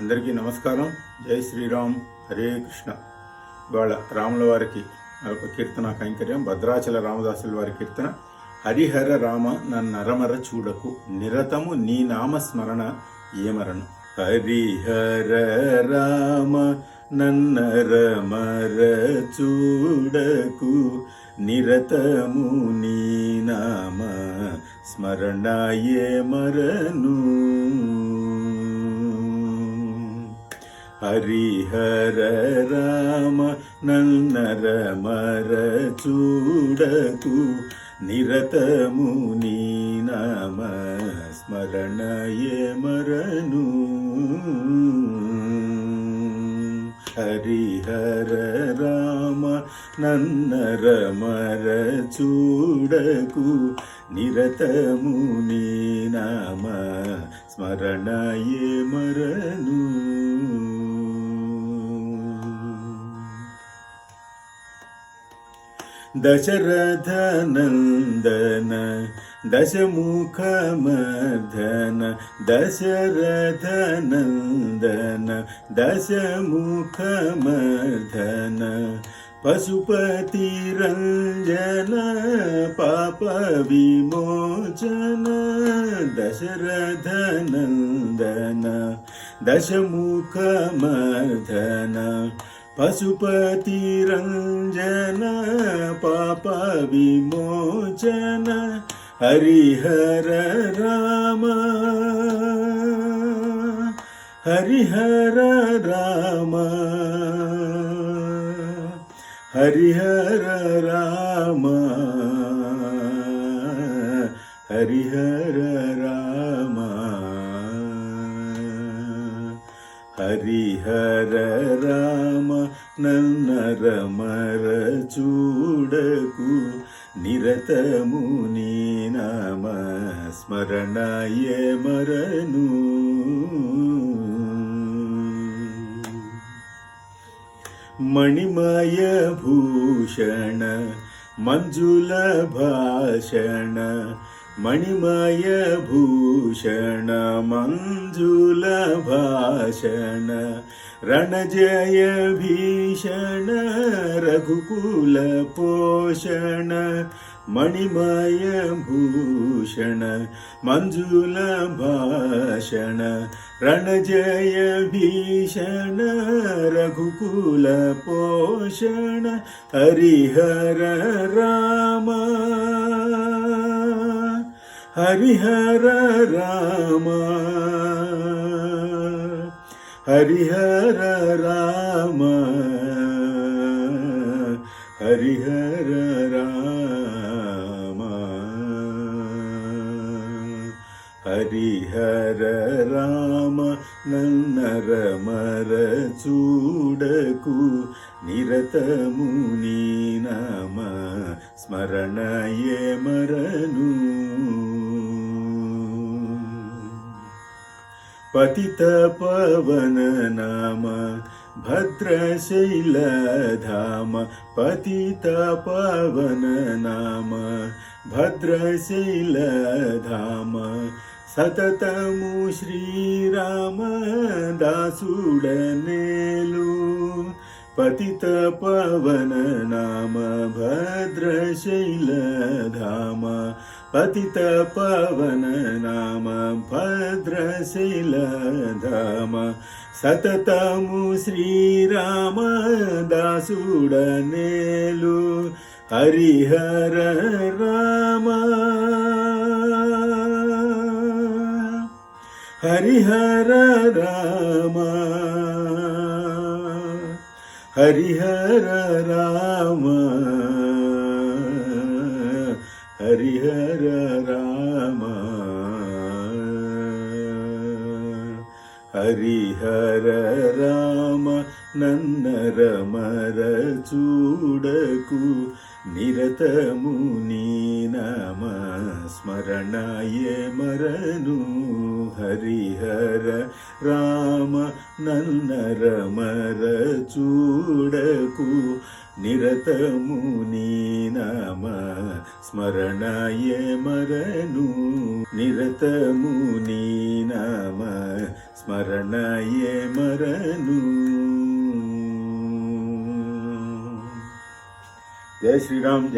అందరికీ నమస్కారం. జై శ్రీరామ్. హరే కృష్ణ. ఇవాళ రాముల వారికి మరొక కీర్తన కైంకర్యం. భద్రాచల రామదాసుల వారి కీర్తన. హరిహర రామ నన్నరమర చూడకు. నిరతము నీ నామ స్మరణ ఏమరను. హరిహర రామ నన్నరమర చూడకు. నిరతము నీ నామ స్మరణ ఏమరను. హరిహర రామ నన్నర మర చూడకు. నిరతము నీ నామ స్మరణయే మరను హరిహర రామ నన్నర మర చూడకు. నిరతము నీ నామ స్మరణయే మరను దశరథనందన దశముఖమర్ధన దశరథనందన దశముఖమర్ధన పశుపతి రంజన పాప విమోచన దశరథనందన దశముఖమర్ధన పశుపతి రంజన పాప విమోచన హరిహర రామ హరిహర రామ హరిహర రామ హరిహర రామ చూడకు నిరతము నీ నామ స్మరణయ మరను మణిమయ భూషణ మంజుల భాషణ మణిమయ భూషణ మంజుల భాషణ రణజయ భీషణ రఘుకుల పోషణ మణిమయ భూషణ మంజుల భాషణ రణజయ భీషణ రఘుకుల పోషణ హరిహర రామ హరిహర రామ హరిహర రామ హరిహర రామ హరిహర రామ నన్నర మర చూడకు నిరతము నీ నామ స్మరణయే మరను पतितपवननाम भद्रशैलधाम पतितपवननाम भद्रशैलधाम सततमु श्रीराम दासुडनेलु पतित पवन नाम भद्रशैलधाम। पतित पवन नाम भद्रशैलधाम सततमु श्रीराम दासुडनेलु हरिहर राम। हरिहर राम। హరిహర రామ. హరిహర రామ. హరిహర రామ నన్న రమర చూడకు నిరతము నీ నామ. స్మరణాయ మరను హరిహర రామ. నన్నర మర చూడకు నిరతము నీ నామ స్మరణాయ మరను. నిరతము నీ నామ స్మరణాయ మరను. జయ శ్రీరామ్ జై